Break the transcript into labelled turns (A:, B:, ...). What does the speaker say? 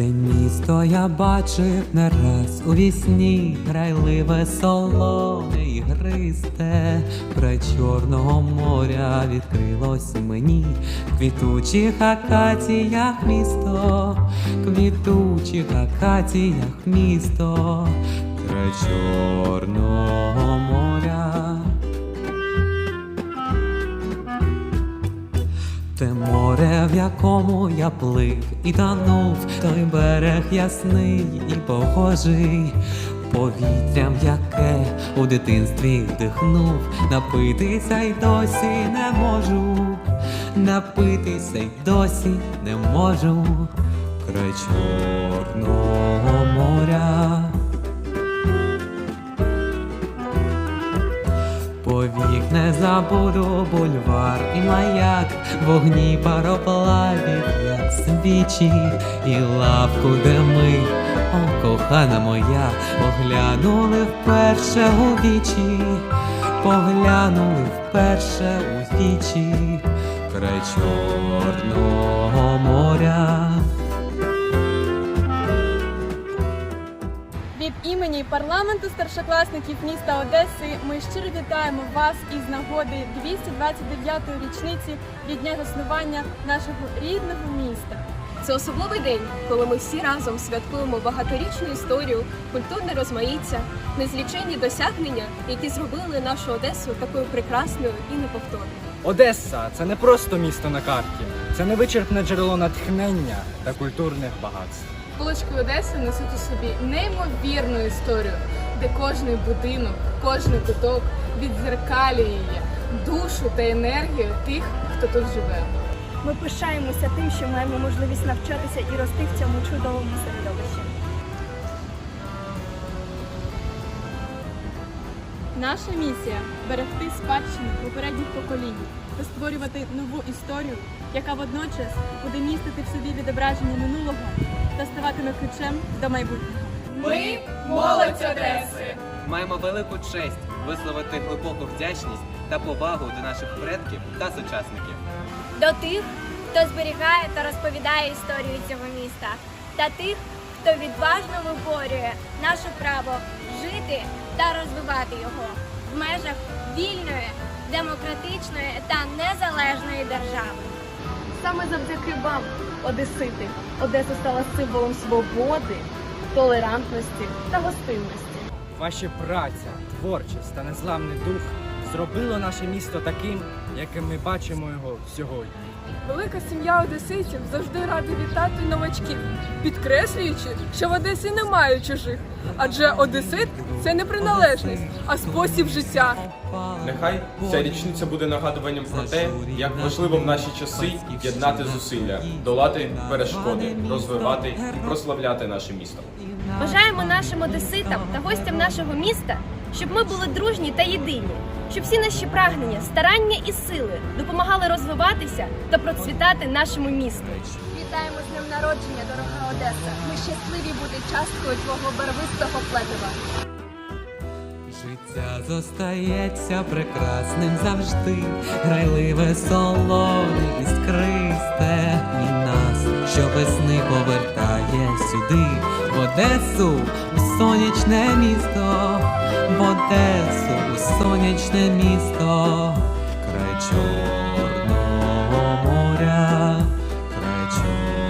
A: місто я бачив не раз у вісні, грайливе солоне і гристе, Край Чорного моря відкрилось мені, квітучих акаціях місто, квітучих акаціях місто, край Чорного моря. Те море, в якому я плив і танув, той берег ясний і похожий, повітрям, яке у дитинстві вдихнув, напитися й досі не можу, напитися й досі не можу, край Чорного моря. Забуду бульвар і маяк, вогні пароплавів, як свічі, і лавку, де ми, о, кохана моя, поглянули вперше у вічі, поглянули вперше у вічі, край Чорного
B: Імені парламенту старшокласників міста Одеси ми щиро вітаємо вас із нагоди 229-ї річниці від дня заснування нашого рідного міста.
C: Це особливий день, коли ми всі разом святкуємо багаторічну історію, культурне розмаїття, незліченні досягнення, які зробили нашу Одесу такою прекрасною і неповторною.
D: Одеса це не просто місто на карті, це невичерпне джерело натхнення та культурних багатств.
B: Вулички Одеси несуть у собі неймовірну історію, де кожний будинок, кожний куток відзеркалює душу та енергію тих, хто тут живе.
E: Ми пишаємося тим, що маємо можливість навчатися і рости в цьому чудовому середовищі.
B: Наша місія берегти спадщину попередніх поколінь та створювати нову історію, яка водночас буде містити в собі відображення минулого та ставатиме ключем до майбутнього. Ми молодь Одеси!
F: Маємо велику честь висловити глибоку вдячність та повагу до наших предків та сучасників.
G: до тих, хто зберігає та розповідає історію цього міста, та тих, хто відважно виборює наше право жити та розвивати його в межах вільної, демократичної та незалежної держави.
E: Саме завдяки вам, Одесити, Одеса стала символом свободи, толерантності та гостинності.
D: Ваша праця, творчість та незламний дух зробило наше місто таким, яким ми бачимо його сьогодні.
B: Велика сім'я одеситів завжди рада вітати новачків, підкреслюючи, що в Одесі немає чужих, адже одесит це не приналежність, а спосіб життя.
H: Нехай ця річниця буде нагадуванням про те, як важливо в наші часи єднати зусилля, долати перешкоди, розвивати і прославляти наше місто.
G: Бажаємо нашим одеситам та гостям нашого міста, щоб ми були дружні та єдині, щоб всі наші прагнення, старання і сили допомагали розвиватися та процвітати нашому місту.
C: Вітаємо з днем народження, дорога Одеса! Ми щасливі бути часткою твого барвистого плетива.
A: Життя зостається прекрасним завжди, грайливе солоне іскристе і нас, що весни повертає сюди, в Одесу, в сонячне місто, в Одесу, в сонячне місто, край Чорного моря, край чорного.